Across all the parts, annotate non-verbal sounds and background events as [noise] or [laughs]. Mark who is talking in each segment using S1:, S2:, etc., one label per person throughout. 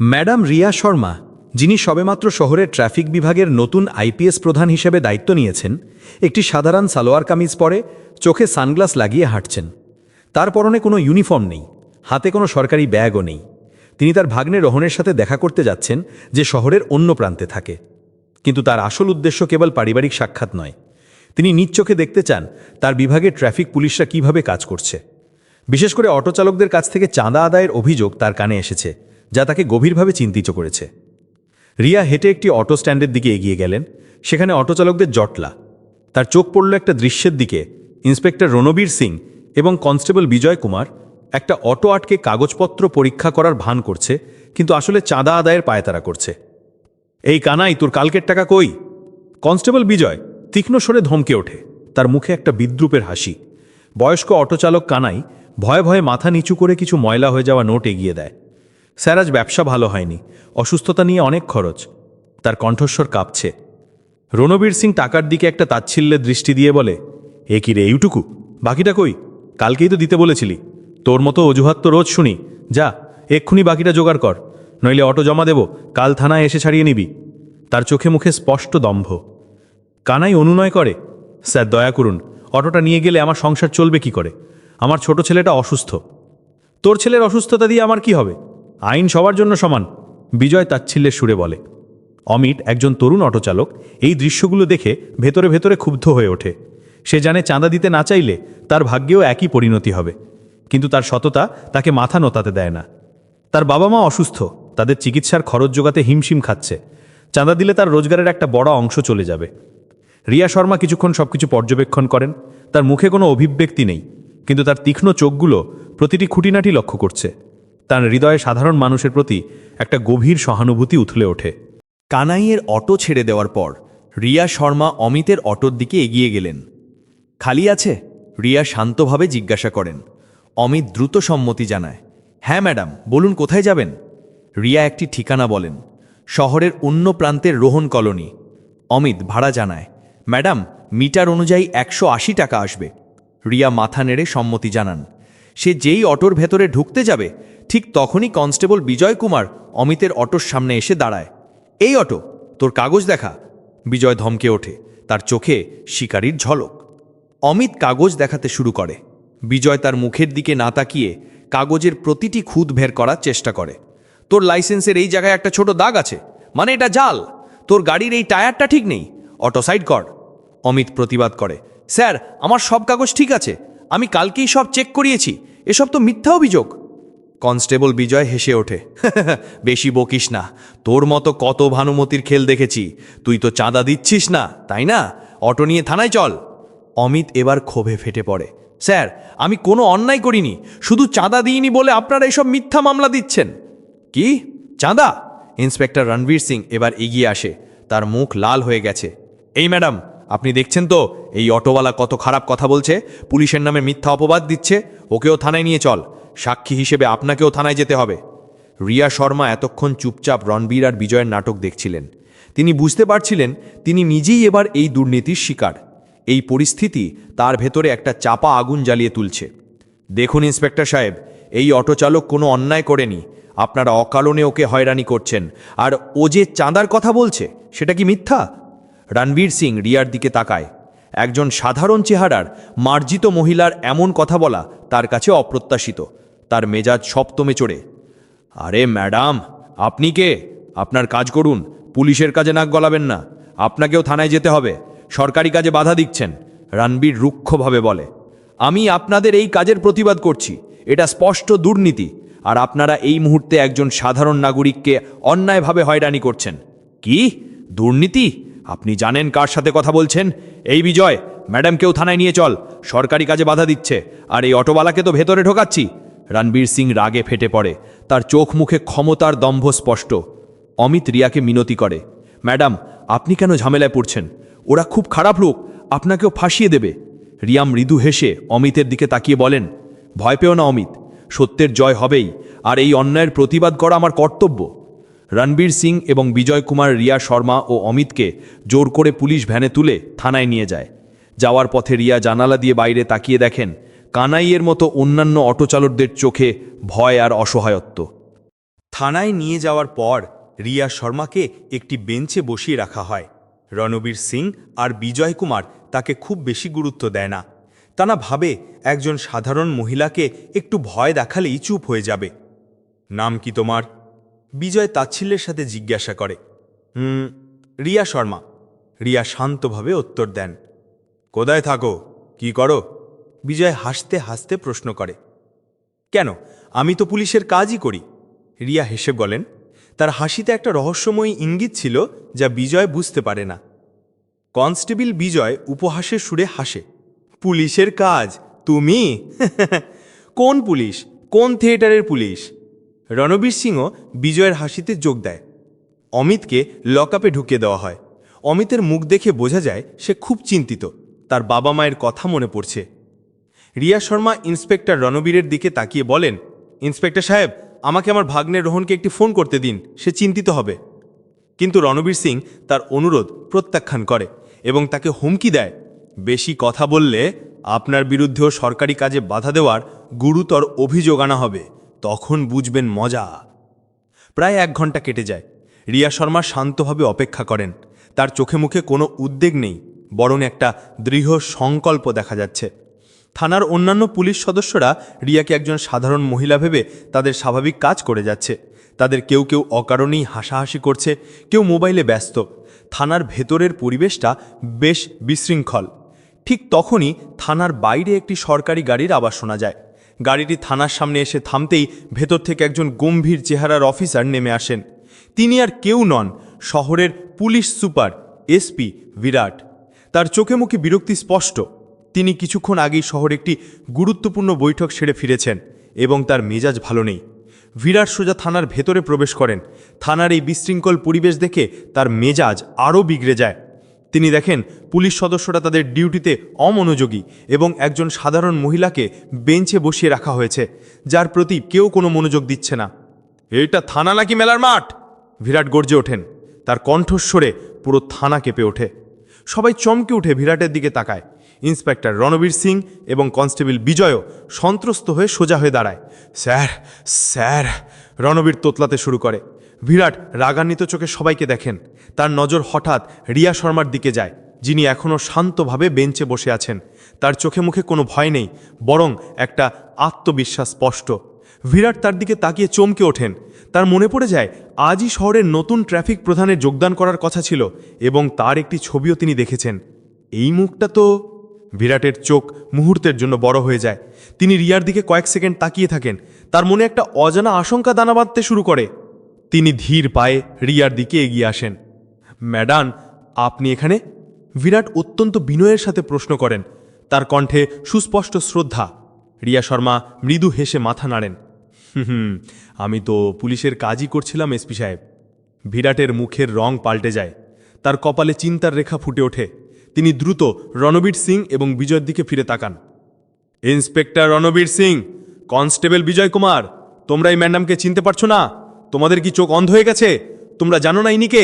S1: Madam Riya Sharma, যিনি সবেমাত্র শহরের ট্রাফিক বিভাগের নতুন আইপিএস প্রধান হিসেবে দায়িত্ব নিয়েছেন, একটি সাধারণ সালোয়ার কামিজ পরে চোখে সানগ্লাস লাগিয়ে হাঁটছেন। তার পরনে কোনো ইউনিফর্ম নেই, হাতে কোনো সরকারি ব্যাগও নেই। তিনি তার ভাগ্নে রোহনের সাথে দেখা করতে যাচ্ছেন যে শহরের অন্য প্রান্তে থাকে। কিন্তু তার আসল উদ্দেশ্য কেবল পারিবারিক সাক্ষাৎ নয়। তিনি নিজ চোখে দেখতে চান তার বিভাগের ট্রাফিক পুলিশরা কীভাবে কাজ করছে। বিশেষ করে অটো চালকদের কাছ থেকে চাঁদা আদায়ের অভিযোগ তার কানে এসেছে। যা তাকে গভীরভাবে চিন্তিত করেছে। রিয়া হেঁটে একটি অটো স্ট্যান্ডের দিকে এগিয়ে গেলেন। সেখানে অটো চালকদের জটলা। তার চোখ পড়ল একটা দৃশ্যের দিকে। ইন্সপেক্টর রণবীর সিং এবং কনস্টেবল বিজয় কুমার একটা অটো আটকে কাগজপত্র পরীক্ষা করার ভান করছে, কিন্তু আসলে চাঁদা আদায়ের পায়তারা করছে। এই কানাই, তোর কালকের টাকা কই? কনস্টেবল বিজয় তীক্ষ্ণ স্বরে ধমকে ওঠে। তার মুখে একটা বিদ্রুপের হাসি। বয়স্ক অটোচালক কানাই ভয়ে ভয়ে মাথা নিচু করে কিছু ময়লা হয়ে যাওয়া নোট এগিয়ে দেয়। স্যার, আজ ব্যবসা ভালো হয়নি। অসুস্থতা নিয়ে অনেক খরচ। তার কণ্ঠস্বর কাঁপছে। রণবীর সিং টাকার দিকে একটা তাচ্ছিল্যের দৃষ্টি দিয়ে বলে, এ কি রে, এইটুকু? বাকিটা কই? কালকেই তো দিতে বলেছিলি। তোর মতো অজুহাত তো রোজ শুনি। যা, এক্ষুনি বাকিটা জোগাড় কর। নইলে অটো জমা দেব, কাল থানায় এসে ছাড়িয়ে নিবি। তার চোখে মুখে স্পষ্ট দম্ভ। কানাই অনুনয় করে, স্যার, দয়া করুন, অটোটা নিয়ে গেলে আমার সংসার চলবে কি করে? আমার ছোট ছেলেটা অসুস্থ। তোর ছেলের অসুস্থতা দিয়ে আমার কি হবে? আইন সবার জন্য সমান। বিজয় তাচ্ছিল্যের সুরে বলে। অমিত একজন তরুণ অটোচালক, এই দৃশ্যগুলো দেখে ভেতরে ভেতরে ক্ষুব্ধ হয়ে ওঠে। সে জানে চাঁদা দিতে না চাইলে তার ভাগ্যেও একই পরিণতি হবে। কিন্তু তার সততা তাকে মাথা নোতাতে দেয় না। তার বাবা মা অসুস্থ, তাদের চিকিৎসার খরচ জোগাতে হিমশিম খাচ্ছে। চাঁদা দিলে তার রোজগারের একটা বড় অংশ চলে যাবে। রিয়া শর্মা কিছুক্ষণ সবকিছু পর্যবেক্ষণ করেন। তার মুখে কোনো অভিব্যক্তি নেই। কিন্তু তার তীক্ষ্ণ চোখগুলো প্রতিটি খুঁটিনাটি লক্ষ্য করছে। তার হৃদয়ে সাধারণ মানুষের প্রতি একটা গভীর সহানুভূতি উথলে ওঠে।
S2: কানাইয়ের অটো ছেড়ে দেওয়ার পর, রিয়া শর্মা অমিতের অটোর দিকে এগিয়ে গেলেন। খালি আছে? রিয়া শান্তভাবে জিজ্ঞাসা করেন। অমিত দ্রুত সম্মতি জানায়। হ্যাঁ ম্যাডাম, বলুন কোথায় যাবেন? রিয়া একটি ঠিকানা বলেন। শহরের অন্য প্রান্তের রোহন কলোনি। অমিত ভাড়া জানায়। ম্যাডাম, মিটার অনুযায়ী একশো আশি টাকা আসবে। রিয়া মাথা নেড়ে সম্মতি জানান। সে যেই অটোর ভেতরে ঢুকতে যাবে, ঠিক তখনই কনস্টেবল বিজয় কুমার অমিতের অটোর সামনে এসে দাঁড়ায়। এই অটো, তোর কাগজ দেখা। বিজয় ধমকে ওঠে, তার চোখে শিকারীর ঝলক। অমিত কাগজ দেখাতে শুরু করে। বিজয় তার মুখের দিকে না তাকিয়ে কাগজের প্রতিটি খুদ ভের করার চেষ্টা করে। তোর লাইসেন্সের এই জায়গায় একটা ছোট দাগ আছে মানে এটা জাল। তোর গাড়ির এই টায়ারটা ঠিক নেই, অটো সাইড কর। অমিত প্রতিবাদ করে, স্যার, আমার সব কাগজ ঠিক আছে আমি কালকেই সব চেক করিয়েছি। এসব তো মিথ্যা অভিযোগ। কনস্টেবল বিজয় হেসে ওঠে। [laughs] বেশি বকিস না। তোর মতো কত ভানুমতির খেল দেখেছি। তুই তো চাঁদা দিচ্ছিস না, তাই না? অটো নিয়ে থানায় চল। অমিত এবার ক্ষোভে ফেটে পড়ে। স্যার, আমি কোনো অন্যায় করিনি। শুধু চাঁদা দিইনি বলে আপনারা এসব মিথ্যা মামলা দিচ্ছেন। কি? চাঁদা? ইন্সপেক্টর রণবীর সিং এবার এগিয়ে আসে। তার মুখ লাল হয়ে গেছে। এই ম্যাডাম আপনি দেখছেন তো? এই অটোওয়ালা কত খারাপ কথা বলছে। পুলিশের নামে মিথ্যা অপবাদ দিচ্ছে। ওকেও থানায় নিয়ে চল। সাক্ষী হিসেবে আপনাকেও থানায় যেতে হবে। রিয়া শর্মা এতক্ষণ চুপচাপ রণবীর আর বিজয়ের নাটক দেখছিলেন। তিনি বুঝতে পারছিলেন, তিনি নিজেই এবার এই দুর্নীতির শিকার। এই পরিস্থিতি তার ভেতরে একটা চাপা আগুন জ্বালিয়ে তুলছে। দেখুন ইন্সপেক্টর সাহেব, এই অটো চালক কোনো অন্যায় করেনি। আপনারা অকারণে ওকে হয়রানি করছেন। আর ও যে চাঁদার কথা বলছে, সেটা কি মিথ্যা? রণবীর সিং রিয়ার দিকে তাকায়। একজন সাধারণ চেহারার, মার্জিত মহিলার এমন কথা বলা তার কাছে অপ্রত্যাশিত। তার মেজাজ সপ্তমে চড়ে। আরে ম্যাডাম, আপনি কে? আপনার কাজ করুন, পুলিশের কাজে নাক গলাবেন না। আপনাকেও থানায় যেতে হবে। সরকারি কাজে বাধা দিচ্ছেন, রণবীর রুক্ষভাবে বলে। আমি আপনাদের এই কাজের প্রতিবাদ করছি। এটা স্পষ্ট দুর্নীতি। আর আপনারা এই মুহূর্তে একজন সাধারণ নাগরিককে অন্যায়ভাবে হয়রানি করছেন। কি? দুর্নীতি? আপনি জানেন কার সাথে কথা বলছেন? এই বিজয়, ম্যাডামকেও থানায় নিয়ে চল। সরকারি কাজে বাধা দিচ্ছে। আর এই অটোওয়ালাকে তো ভেতরে ঢোকাচ্ছি। রণবীর সিং রাগে ফেটে পড়ে। তার চোখ মুখে ক্ষমতার দম্ভ স্পষ্ট। অমিত রিয়াকে মিনতি করে। ম্যাডাম, আপনি কেন ঝামেলায় পড়ছেন? ওরা খুব খারাপ লোক। আপনাকেও ফাঁসিয়ে দেবে। রিয়া মৃদু হেসে অমিতের দিকে তাকিয়ে বলেন, ভয় পেও না অমিত। সত্যের জয় হবেই। আর এই অন্যায়ের প্রতিবাদ করা আমার কর্তব্য। রণবীর সিং এবং বিজয় কুমার, রিয়া শর্মা ও অমিতকে জোর করে পুলিশ ভ্যানে তুলে থানায় নিয়ে যায়। যাওয়ার পথে রিয়া জানালা দিয়ে বাইরে তাকিয়ে দেখেন, কানাইয়ের মতো অন্যান্য অটোচালকদের চোখে ভয় আর অসহায়ত্ব।
S3: থানায় নিয়ে যাওয়ার পর রিয়া শর্মাকে একটি বেঞ্চে বসিয়ে রাখা হয়। রণবীর সিং আর বিজয় কুমার তাকে খুব বেশি গুরুত্ব দেয় না। তারা ভাবে একজন সাধারণ মহিলাকে একটু ভয় দেখালেই চুপ হয়ে যাবে। নাম কি তোমার? বিজয় তাচ্ছিল্যের সাথে জিজ্ঞাসা করে, হুম, রিয়া শর্মা। রিয়া শান্তভাবে উত্তর দেন কোদায় থাকো? কি করো? বিজয় হাসতে হাসতে প্রশ্ন করে, কেন? আমি তো পুলিশের কাজই করি। রিয়া হেসে বলেন, তার হাসিতে একটা রহস্যময়ী ইঙ্গিত ছিল যা বিজয় বুঝতে পারে না। কনস্টেবল বিজয় উপহাসের সুরে হাসে, পুলিশের কাজ? তুমি? [laughs] কোন পুলিশ? কোন থিয়েটারের পুলিশ? রণবীর সিংও বিজয়ের হাসিতে যোগ দেয়। অমিতকে লকআপে ঢুকিয়ে দেওয়া হয়। অমিতের মুখ দেখে বোঝা যায় সে খুব চিন্তিত। তার বাবা মায়ের কথা মনে পড়ছে। রিয়া শর্মা ইন্সপেক্টর রণবীরের দিকে তাকিয়ে বলেন, ইন্সপেক্টর সাহেব, আমাকে আমার ভাগ্নের রোহনকে একটি ফোন করতে দিন, সে চিন্তিত হবে। কিন্তু রণবীর সিং তার অনুরোধ প্রত্যাখ্যান করে এবং তাকে হুমকি দেয়। বেশি কথা বললে আপনার বিরুদ্ধেও সরকারি কাজে বাধা দেওয়ার গুরুতর অভিযোগ আনা হবে। তখন বুঝবেন মজা। প্রায় এক ঘণ্টা কেটে যায়। রিয়া শর্মা শান্তভাবে অপেক্ষা করেন। তার চোখে মুখে কোনো উদ্বেগ নেই, বরং একটা দৃঢ় সংকল্প দেখা যাচ্ছে। থানার অন্যান্য পুলিশ সদস্যরা রিয়াকে একজন সাধারণ মহিলা ভেবে তাদের স্বাভাবিক কাজ করে যাচ্ছে। তাদের কেউ কেউ অকারণেই হাসাহাসি করছে, কেউ মোবাইলে ব্যস্ত। থানার ভেতরের পরিবেশটা বেশ বিশৃঙ্খল। ঠিক তখনই থানার বাইরে একটি সরকারি গাড়ির আওয়াজ শোনা যায়। গাড়িটি থানার সামনে এসে থামতেই ভেতর থেকে একজন গম্ভীর চেহারার অফিসার নেমে আসেন। তিনি আর কেউ নন, শহরের পুলিশ সুপার এসপি বিরাট। তার চোখে মুখে বিরক্তি স্পষ্ট। তিনি কিছুক্ষণ আগেই শহরে একটি গুরুত্বপূর্ণ বৈঠক সেরে ফিরেছেন এবং তার মেজাজ ভালো নেই। বিরাট সোজা থানার ভেতরে প্রবেশ করেন। থানার এই বিশৃঙ্খল পরিবেশ দেখে তার মেজাজ আরও বিগড়ে যায়। তিনি দেখেন, পুলিশ সদস্যরা তাদের ডিউটিতে অমনোযোগী এবং একজন সাধারণ মহিলাকে বেঞ্চে বসিয়ে রাখা হয়েছে, যার প্রতি কেউ কোনো মনোযোগ দিচ্ছে না। এটা থানা নাকি মেলার মাঠ? বিরাট গর্জে ওঠেন। তার কণ্ঠস্বরে পুরো থানা কেঁপে ওঠে। সবাই চমকে উঠে বিরাটের দিকে তাকায়। ইন্সপেক্টর রণবীর সিং এবং কনস্টেবল বিজয়ও সন্ত্রস্ত হয়ে সোজা হয়ে দাঁড়ায়। স্যার স্যার, রণবীর তোতলাতে শুরু করে। বিরাট রাগান্বিত চোখে সবাইকে দেখেন। তার নজর হঠাৎ রিয়া শর্মার দিকে যায়, যিনি এখনও শান্তভাবে বেঞ্চে বসে আছেন। তার চোখে মুখে কোনো ভয় নেই, বরং একটা আত্মবিশ্বাস স্পষ্ট। বিরাট তার দিকে তাকিয়ে চমকে ওঠেন। তার মনে পড়ে যায়, আজই শহরের নতুন ট্রাফিক প্রধানে যোগদান করার কথা ছিল, এবং তার একটি ছবিও তিনি দেখেছেন। এই মুখটা তো বিরাটের চোখ মুহূর্তের জন্য বড় হয়ে যায়। তিনি রিয়ার দিকে কয়েক সেকেন্ড তাকিয়ে থাকেন। তার মনে একটা অজানা আশঙ্কা দানা বাঁধতে শুরু করে। তিনি ধীর পায়ে রিয়ার দিকে এগিয়ে আসেন। ম্যাডাম, আপনি এখানে? বিরাট অত্যন্ত বিনয়ের সাথে প্রশ্ন করেন। তার কণ্ঠে সুস্পষ্ট শ্রদ্ধা। রিয়া শর্মা মৃদু হেসে মাথা নাড়েন। হুম আমি তো পুলিশের কাজই করছিলাম, এসপি সাহেব। বিরাটের মুখের রং পাল্টে যায়। তার কপালে চিন্তার রেখা ফুটে ওঠে। তিনি দ্রুত রণবীর সিং এবং বিজয়ের দিকে ফিরে তাকান। ইন্সপেক্টর রণবীর সিং, কনস্টেবল বিজয় কুমার, তোমরা এই ম্যাডামকে চিনতে পারছ না? তোমাদের কি চোখ অন্ধ হয়ে গেছে? তোমরা জানো না ইনিকে?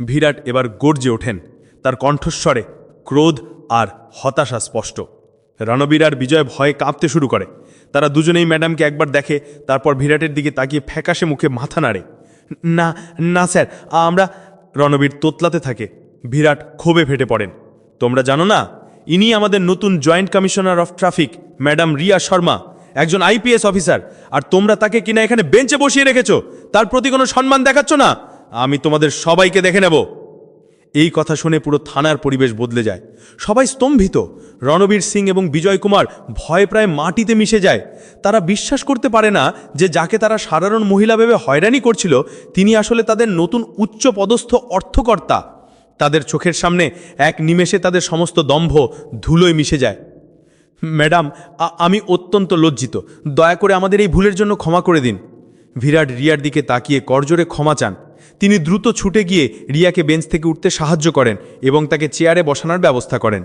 S3: বিরাট এবার গর্জে ওঠেন। তার কণ্ঠস্বরে ক্রোধ আর হতাশা স্পষ্ট। রণবীর আর বিজয় ভয়ে কাঁপতে শুরু করে। তারা দুজনেই ম্যাডামকে একবার দেখে, তারপর ভিরাটের দিকে তাকিয়ে ফ্যাকাশে মুখে মাথা নাড়ে। না না স্যার, আমরা রণবীর তোতলাতে থাকে। বিরাট ক্ষোভে ফেটে পড়েন। তোমরা জানো না ইনি আমাদের নতুন joint commissioner of traffic, madam Riya Sharma. একজন আইপিএস অফিসার, আর তোমরা তাকে কিনা এখানে বেঞ্চে বসিয়ে রেখেছো, তার প্রতি কোনো সম্মান দেখাচ্ছ না? আমি তোমাদের সবাইকে দেখে নেব। এই কথা শুনে পুরো থানার পরিবেশ বদলে যায়। সবাই স্তম্ভিত। রণবীর সিং এবং বিজয় কুমার ভয় প্রায় মাটিতে মিশে যায়। তারা বিশ্বাস করতে পারে না যে যাকে তারা সাধারণ মহিলা ভেবে হয়রানি করছিল, তিনি আসলে তাদের নতুন উচ্চ পদস্থ অর্থকর্তা। তাদের চোখের সামনে এক নিমেষে তাদের সমস্ত দম্ভ ধুলোয় মিশে যায়। ম্যাডাম আমি অত্যন্ত লজ্জিত। দয়া করে আমাদের এই ভুলের জন্য ক্ষমা করে দিন। ভিরাট রিয়ার দিকে তাকিয়ে করজোরে ক্ষমা চান। তিনি দ্রুত ছুটে গিয়ে রিয়াকে বেঞ্চ থেকে উঠতে সাহায্য করেন এবং তাকে চেয়ারে বসানোর ব্যবস্থা করেন।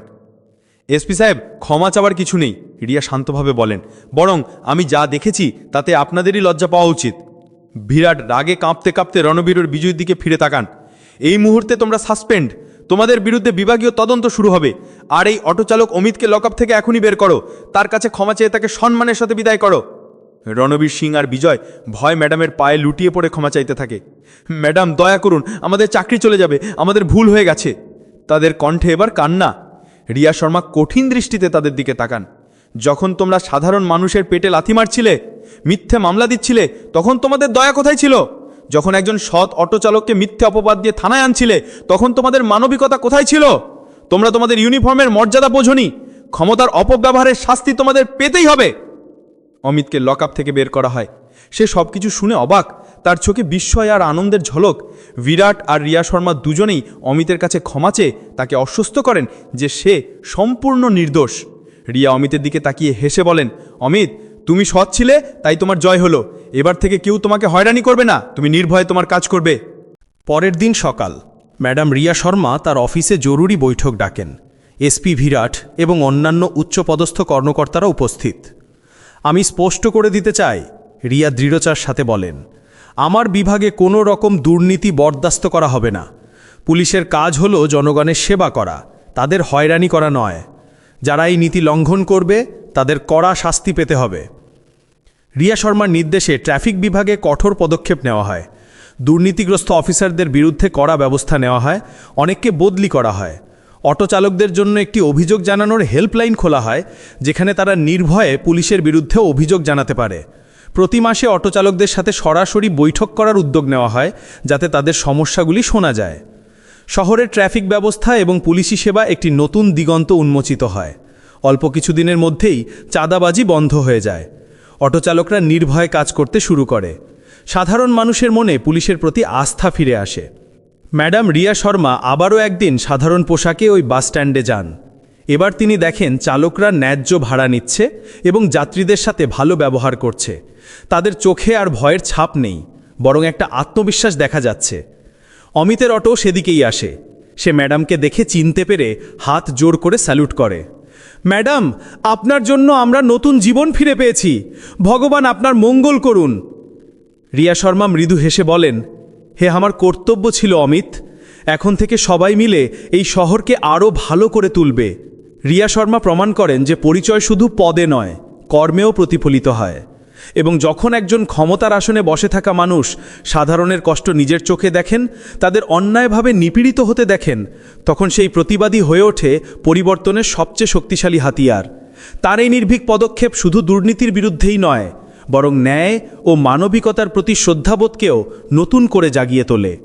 S3: এসপি সাহেব, ক্ষমা চাওয়ার কিছু নেই, রিয়া শান্তভাবে বলেন। বরং আমি যা দেখেছি, তাতে আপনাদেরই লজ্জা পাওয়া উচিত। ভিরাট রাগে কাঁপতে কাঁপতে রণবীরের বিজয়ীর দিকে ফিরে তাকান। এই মুহূর্তে তোমরা সাসপেন্ড তোমাদের বিরুদ্ধে বিভাগীয় তদন্ত শুরু হবে। আর এই অটোচালক অমিতকে লকআপ থেকে এখনই বের করো। তার কাছে ক্ষমা চেয়ে তাকে সম্মানের সাথে বিদায় করো। রণবীর সিং আর বিজয় ভয় ম্যাডামের পায়ে লুটিয়ে পড়ে ক্ষমা চাইতে থাকে। ম্যাডাম, দয়া করুন, আমাদের চাকরি চলে যাবে, আমাদের ভুল হয়ে গেছে। তাদের কণ্ঠে এবার কান্না। রিয়া শর্মা কঠিন দৃষ্টিতে তাদের দিকে তাকান। যখন তোমরা সাধারণ মানুষের পেটে লাথি মারছিলে, মিথ্যে মামলা দিচ্ছিলে, তখন তোমাদের দয়া কোথায় ছিল? যখন একজন সৎ অটো চালককে মিথ্যে অপবাদ দিয়ে থানায় আনছিলে, তখন তোমাদের মানবিকতা কোথায় ছিল? তোমরা তোমাদের ইউনিফর্মের মর্যাদা বোঝনি। ক্ষমতার অপব্যবহারের শাস্তি তোমাদের পেতেই হবে। অমিতকে লকআপ থেকে বের করা হয়। সে সব কিছু শুনে অবাক। তার চোখে বিস্ময় আর আনন্দের ঝলক। বিরাট আর রিয়া শর্মা দুজনেই অমিতের কাছে ক্ষমা চেয়ে তাকে অস্বস্ত করেন, যে সে সম্পূর্ণ নির্দোষ। রিয়া অমিতের দিকে তাকিয়ে হেসে বলেন, অমিত তুমি সৎ ছিলে, তাই তোমার জয় হলো। এবার থেকে কেউ তোমাকে হয়রানি করবে না, তুমি নির্ভয়ে তোমার কাজ করবে।
S4: পরের দিন সকাল, ম্যাডাম রিয়া শর্মা তার অফিসে জরুরি বৈঠক ডাকেন। এসপি ভিরাট এবং অন্যান্য উচ্চপদস্থ কর্মকর্তারা উপস্থিত। আমি স্পষ্ট করে দিতে চাই, রিয়া দৃঢ়চার সাথে বলেন, আমার বিভাগে কোনো রকম দুর্নীতি বরদাস্ত করা হবে না। পুলিশের কাজ হল জনগণের সেবা করা, তাদের হয়রানি করা নয়। যারা এই নীতি লঙ্ঘন করবে, তাদের কড়া শাস্তি পেতে হবে। রিয়া শর্মার নির্দেশে ট্রাফিক বিভাগে কঠোর পদক্ষেপ নেওয়া হয়। দুর্নীতিগ্রস্ত অফিসারদের বিরুদ্ধে কড়া ব্যবস্থা নেওয়া হয়, অনেককে বদলি করা হয়। অটো চালকদের জন্য একটি অভিযোগ জানানোর হেল্পলাইন খোলা হয়, যেখানে তারা নির্ভয়ে পুলিশের বিরুদ্ধে অভিযোগ জানাতে পারে। প্রতি মাসে অটো চালকদের সাথে সরাসরি বৈঠক করার উদ্যোগ নেওয়া হয়, যাতে তাদের সমস্যাগুলি শোনা যায়। শহরের ট্রাফিক ব্যবস্থা এবং পুলিশি সেবা একটি নতুন দিগন্ত উন্মোচিত হয়। অল্প কিছুদিনের মধ্যেই চাঁদাবাজি বন্ধ হয়ে যায়। অটোচালকরা নির্ভয়ে কাজ করতে শুরু করে। সাধারণ মানুষের মনে পুলিশের প্রতি আস্থা ফিরে আসে। ম্যাডাম রিয়া শর্মা আবারও একদিন সাধারণ পোশাকে ওই বাস স্ট্যান্ডে যান। এবার তিনি দেখেন চালকরা ন্যায্য ভাড়া নিচ্ছে এবং যাত্রীদের সাথে ভালো ব্যবহার করছে। তাদের চোখে আর ভয়ের ছাপ নেই, বরং একটা আত্মবিশ্বাস দেখা যাচ্ছে। অমিতের অটো সেদিকেই আসে। সে ম্যাডামকে দেখে চিনতে পেরে হাত জোর করে স্যালুট করে। ম্যাডাম, আপনার জন্য আমরা নতুন জীবন ফিরে পেয়েছি। ভগবান আপনার মঙ্গল করুন। রিয়া শর্মা মৃদু হেসে বলেন, হে, আমার কর্তব্য ছিল অমিত। এখন থেকে সবাই মিলে এই শহরকে আরও ভালো করে তুলবে। রিয়া শর্মা প্রমাণ করেন যে পরিচয় শুধু পদে নয়, কর্মেও প্রতিফলিত হয়। এবং যখন একজন ক্ষমতার আসনে বসে থাকা মানুষ সাধারণের কষ্ট নিজের চোখে দেখেন, তাদের অন্যায়ভাবে নিপীড়িত হতে দেখেন, তখন সেই প্রতিবাদী হয়ে ওঠে পরিবর্তনের সবচেয়ে শক্তিশালী হাতিয়ার। তার এই নির্ভীক পদক্ষেপ শুধু দুর্নীতির বিরুদ্ধেই নয়, বরং ন্যায় ও মানবিকতার প্রতি শ্রদ্ধাবোধকেও নতুন করে জাগিয়ে তোলে।